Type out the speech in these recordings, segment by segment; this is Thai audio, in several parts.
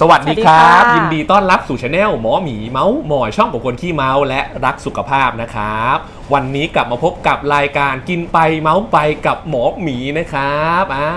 สวัสดีครับ สวัสดีค่ะ ยินดีต้อนรับสู่ช anel หมอหมีเมาส์หมอยช่องของคนขี้เมาส์และรักสุขภาพนะครับ วันนี้กลับมาพบกับรายการกินไปเมาส์ไปกับหมอหมีนะครับอ่า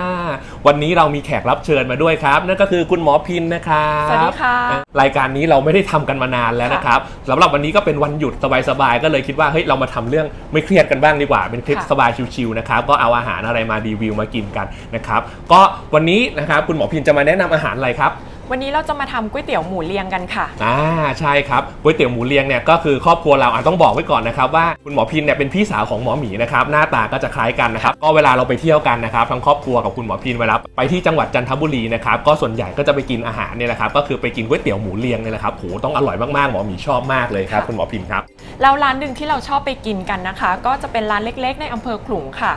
วันนี้เรามีแขกรับเชิญมาด้วยครับ นั่นก็คือคุณหมอพินนะครับสวัสดีค่ะ รายการนี้เราไม่ได้ทำกันมานานแล้วนะครับสำหรับวันนี้ก็เป็นวันหยุดสบายๆก็เลยคิดว่าเฮ้ยเรามาทำเรื่องไม่เครียดกันบ้างดีกว่าเป็นคลิปค่ะ สบายชิวๆนะครับก็เอาอาหารอะไรมารีวิวมากินกันนะครับก็วันนี้นะครับคุณหมอพินจะมาแนะนำอาหารอะไรครับ วันนี้เราจะมาทำก๋วยเตี๋ยวหมูเรียงกันค่ะ อ่าใช่ครับก๋วยเตี๋ยวหมูเรียงเนี่ยก็คือครอบครัวเราอะต้องบอกไว้ก่อนนะครับว่าคุณหมอพินเนี่ยเป็นพี่สาวของหมอหมีนะครับหน้าตาก็จะคล้ายกันนะครับก็เวลาเราไปเที่ยวกันนะครับทั้งครอบครัวกับคุณหมอพินเวลาไปที่จังหวัดจันทบุรีนะครับก็ส่วนใหญ่ก็จะไปกินอาหารเนี่ยแหละครับก็คือไปกินก๋วยเตี๋ยวหมูเรียงเนี่ยแหละครับโหต้องอร่อยมากๆหมอหมีชอบมากเลยครับค่ะคุณหมอพินครับแล้วร้านหนึ่งที่เราชอบไปกินกันนะคะ ก็จะเป็นร้านเล็ก ๆ ในอำเภอขลุงค่ะ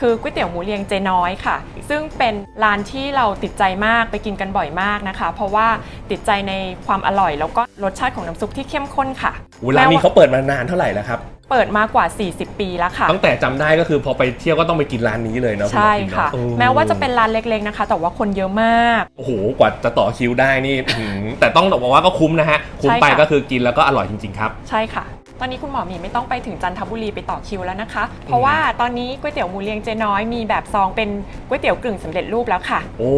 คือก๋วยเตี๋ยวหมูเรียงเจน้อยค่ะ ซึ่งเป็นร้านที่เราติดใจมากไปกินกันบ่อยมากนะคะเพราะว่าติดใจในความอร่อย แล้วก็รสชาติของน้ำซุปที่เข้มข้นค่ะเวลานี้เขาเปิดมานานเท่าไหร่แล้วครับ เปิดมากว่า 40 ปีแล้วค่ะ ตั้งแต่จำได้ก็คือพอไปเที่ยวก็ต้องไปกินร้านนี้เลยเนาะณหมอใช่พินเนค่ะเออแม้ว่าจะเป็นร้านเล็กๆนะคะ แต่ว่าคนเยอะมาก โอ้โหกว่าจะต่อคิวได้นี่ อื้อหือแต่ต้องบอกว่าก็คุ้มนะฮะ คุ้มใช่ไปค่ะ ก็คือกินแล้วก็อร่อยจริงๆครับ ใช่ค่ะ ตอนนี้คุณหมอหมีไม่ต้องไปถึงจันทบุรีไปต่อคิวแล้วนะคะ เพราะว่าตอนนี้ก๋วยเตี๋ยวหมูเรียงเจน้อยมีแบบซองเป็นก๋วยเตี๋ยวกึ่งสำเร็จรูปแล้วค่ะโอ้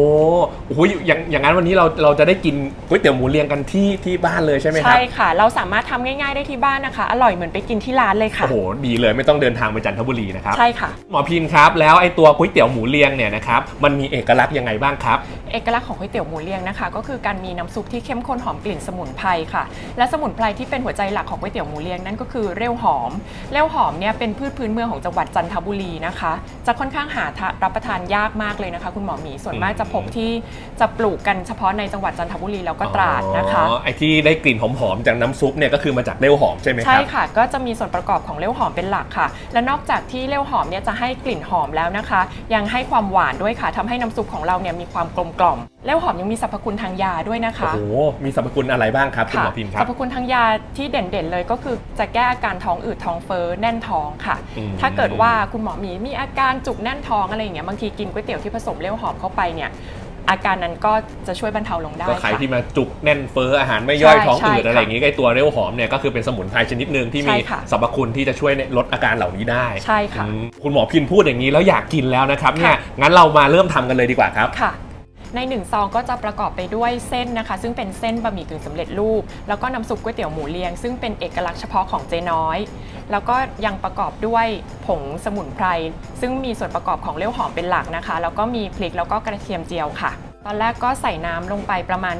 โอ้โหอย่างอย่างนั้นวันนี้เราเราจะได้กินก๋วยเตี๋ยวหมูเรียงกันที่ที่บ้านเลยใช่ไหมครับ ใช่ค่ะ เราสามารถทำง่ายๆได้ที่บ้านนะคะ อร่อยเหมือนไปกินที่ร้านเลยค่ะ โอ้โหดีเลยไม่ต้องเดินทางไปจันทบุรีนะครับ ใช่ค่ะ หมอพินครับ แล้วไอ้ตัวก๋วยเตี๋ยวหมูเรียงเนี่ยนะครับมันมีเอกลักษณ์ยังไงบ้างครับ เอกลักษณ์ของก๋วยเตี๋ยวหมูเรียงนะคะ ก็คือการมีน้ำซุปที่เข้มข้นหอมกลิ่นสมุนไพรค่ะ และสมุนไพรที่เป็นหัวใจหลักของก๋วยเตี๋ยวหมูเรียงนั่นก็คือเร็วหอม เร็วหอมเนี่ยเป็นพืชพื้นเมืองของจังหวัดจันทบุรีนะคะ จะค่อนข้างหาทะรับประทานยากมากเลยนะคะ คุณหมอหมีส่วนมากจะพบที่จะปลูกกันเฉพาะในจังหวัดจันทบุรีแล้วก็ตราดนะคะ อ๋อไอ้ที่ได้กลิ่นหอมๆจากน้ำซุปเนี่ยก็คือมาจากเต้าหอมใช่ไหมคใช่รับ ค่ะ ก็จะมีส่วนประกอบของเล้วหอมเป็นหลักค่ะ และนอกจากที่เล้วหอมเนี่ยจะให้กลิ่นหอมแล้วนะคะ ยังให้ความหวานด้วยค่ะทำให้น้ำซุปของเราเนี่ยมีความกลมกล่อม เล้วหอมยังมีสรรพคุณทางยาด้วยนะคะโอ้โหมีสรรพคุณอะไรบ้างครับคุณหมอพินคสรัรบ รพคุณทางยาที่เด่นๆเลยก็คือจะแก้อาการท้องอืดท้องเฟ้อแน่นท้องค่ะ อืม ถ้าเกิดว่าคุณหมอมีมีอาการจุกแน่นท้องอะไรอย่างเงี้ยบางทีกินก๋วยเตี๋ยวที่ผสมเล้วหอมเข้าไปเนี่ยอาการนั้นก็จะช่วยบรรเทาลงได้ก็ใครค่ะ ที่มาจุกแน่นเฟ้ออาหารไม่ย่อยใช่ท้องอืดใช่อะไรอย่างงี้ก็ไอ้ตัวเต้าหอมเนี่ยก็คือเป็นสมุนไพรชนิดหนึ่งที่ใช่มีค่ะ สรรพคุณที่จะช่วยลดอาการเหล่านี้ได้ใช่ค่ะ อืมคุณหมอพินพูดอย่างนี้แล้วอยากกินแล้วนะครับเนี่ยค่ะ งั้นเรามาเริ่มทำกันเลยดีกว่าครับ ค่ะ ในหนึ่งซองก็จะประกอบไปด้วยเส้นนะคะ ซึ่งเป็นเส้นบะหมี่กึ่งสำเร็จรูป แล้วก็น้ำซุปก๋วยเตี๋ยวหมูเรียง ซึ่งเป็นเอกลักษณ์เฉพาะของเจ๊น้อย แล้วก็ยังประกอบด้วยผงสมุนไพรซึ่งมีส่วนประกอบของเลี้ยวหอมเป็นหลักนะคะ แล้วก็มีพริกแล้วก็กระเทียมเจียวค่ะ ตอนแรกก็ใส่น้ำลงไปประมาณ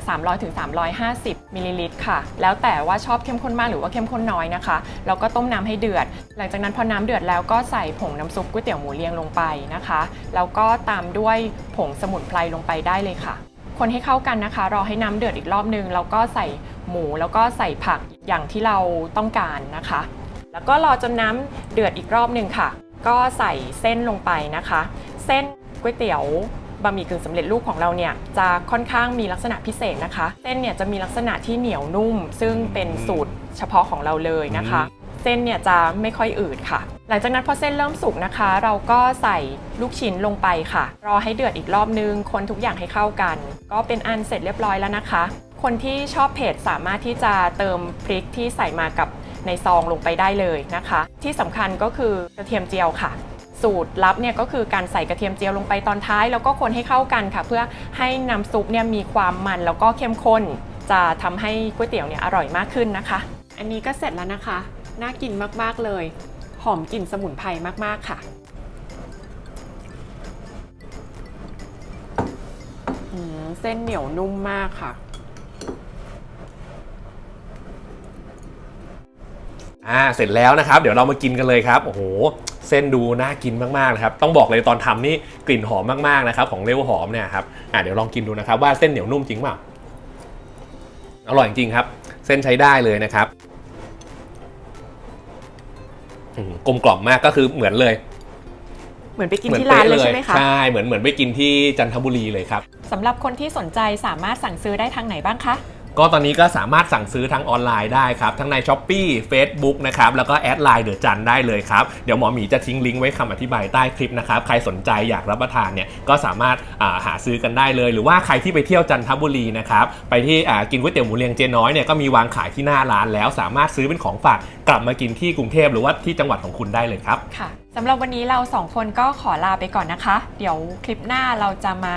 300-350มิลลิลิตรค่ะ แล้วแต่ว่าชอบเข้มข้นมากหรือว่าเข้มข้นน้อยนะคะ แล้วก็ต้มน้ำให้เดือด หลังจากนั้นพอน้ำเดือดแล้วก็ใส่ผงน้ำซุปก๋วยเตี๋ยวหมูเรียงลงไปนะคะ แล้วก็ตามด้วยผงสมุนไพรลงไปได้เลยค่ะ คนให้เข้ากันนะคะ รอให้น้ำเดือดอีกรอบนึง แล้วก็ใส่หมูแล้วก็ใส่ผักอย่างที่เราต้องการนะคะ แล้วก็รอจนน้ำเดือดอีกรอบหนึ่งค่ะ ก็ใส่เส้นลงไปนะคะ เส้นก๋วยเตี๋ยว บะหมี่กึ่งสำเร็จรูปของเราเนี่ยจะค่อนข้างมีลักษณะพิเศษนะคะเส้นเนี่ยจะมีลักษณะที่เหนียวนุ่ม ซึ่งเป็นสูตรเฉพาะของเราเลยนะคะ เส้นเนี่ยจะไม่ค่อยอืดค่ะ หลังจากนั้นพอเส้นเริ่มสุกนะคะ เราก็ใส่ลูกชิ้นลงไปค่ะ รอให้เดือดอีกรอบนึง คนทุกอย่างให้เข้ากัน ก็เป็นอันเสร็จเรียบร้อยแล้วนะคะ คนที่ชอบเผ็ดสามารถที่จะเติมพริกที่ใส่มากับในซองลงไปได้เลยนะคะ ที่สำคัญก็คือกระเทียมเจียวค่ะ สูตรลับเนี่ยก็คือการใส่กระเทียมเจียวลงไปตอนท้าย แล้วก็คนให้เข้ากันค่ะ เพื่อให้น้ำซุปเนี่ยมีความมันแล้วก็เข้มข้น จะทำให้ก๋วยเตี๋ยวเนี่ยอร่อยมากขึ้นนะคะ อันนี้ก็เสร็จแล้วนะคะ น่ากินมากๆเลย หอมกลิ่นสมุนไพรมากๆค่ะอืมเส้นเหนียวนุ่มมากค่ะอ่าเสร็จแล้วนะครับ เดี๋ยวเรามากินกันเลยครับ โอ้โห เส้นดูน่ากินมากๆนะครับต้องบอกเลยตอนทำนี่กลิ่นหอมมากๆนะครับของเล้วหอมเนี่ยครับอ่าเดี๋ยวลองกินดูนะครับว่าเส้นเหนียวนุ่มจริงเปล่าอร่อยจริงครับ เส้นใช้ได้เลยนะครับอืมกลมกล่อมมากก็คือเหมือนเลยเหมือนไปกินที่ร้านเลยใช่ไหมคะใช่เหมือนเหมือนไปกินที่จันทบุรีเลยครับสำหรับคนที่สนใจสามารถสั่งซื้อได้ทางไหนบ้างคะ ก็ตอนนี้ก็สามารถสั่งซื้อทางออนไลน์ได้ครับ ทั้งใน s h อ p e e Facebook นะครับ แล้วก็แอดไลน์เดอะจันได้เลยครับ เดี๋ยวหมอหมีจะทิ้งลิงก์ไว้คำอธิบายใต้คลิปนะครับ ใครสนใจอยากรับประทานเนี่ย ก็สามารถาหาซื้อกันได้เลย หรือว่าใครที่ไปเที่ยวจันทบุรีนะครับ ไปที่กินก๋วยเตี๋ยวหมูเรียงเจน้อยเนี่ยก็มีวางขายที่หน้าร้านแล้ว สามารถซื้อเป็นของฝากกลับมากินที่กรุงเทพหรือว่าที่จังหวัดของคุณได้เลยครับค่ะสำหรับวันนี้เราสองคนก็ขอลาไปก่อนนะคะ เดี๋ยวคลิปหน้าเราจะมา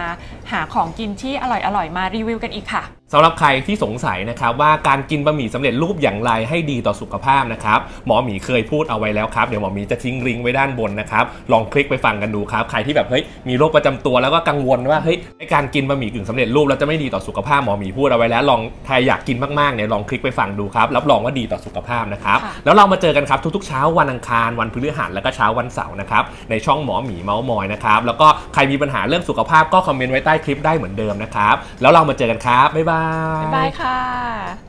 หาของกินที่อร่อยๆมารีวิวกันอีกค่ะ สำหรับใครที่สงสัยนะครับว่าการกินบะหมี่สำเร็จรูปอย่างไรให้ดีต่อสุขภาพนะครับหมอหมีเคยพูดเอาไว้แล้วครับเดี๋ยวหมอหมีจะทิ้งลิงก์ไว้ด้านบนนะครับลองคลิกไปฟังกันดูครับใครที่แบบเฮ้ยมีโรคประจำตัวแล้วก็กังวลว่าเฮ้ยไอการกินบะหมี่กึ่งสำเร็จรูปแล้วจะไม่ดีต่อสุขภาพหมอหมีพูดเอาไว้แล้วลองใครอยากกินมากๆเนี่ยลองคลิกไปฟังดูครับรับรองว่าดีต่อสุขภาพนะครับค่ะ แล้วเรามาเจอกันครับทุกๆเช้าวันอังคารวันพฤหัสแล้วก็เช้าวันเสาร์นะครับในช่องหมอหมีเมาส์มอยนะครับแล้วก็ใครมีปัญหาเรื่องสุขภาพก็คอมเมนต์ไว้ใต้คลิปได้เหมือนเดิมนะครับแล้วเรามาเจอกันครับบ๊ายบาย บ๊ายบายค่ะ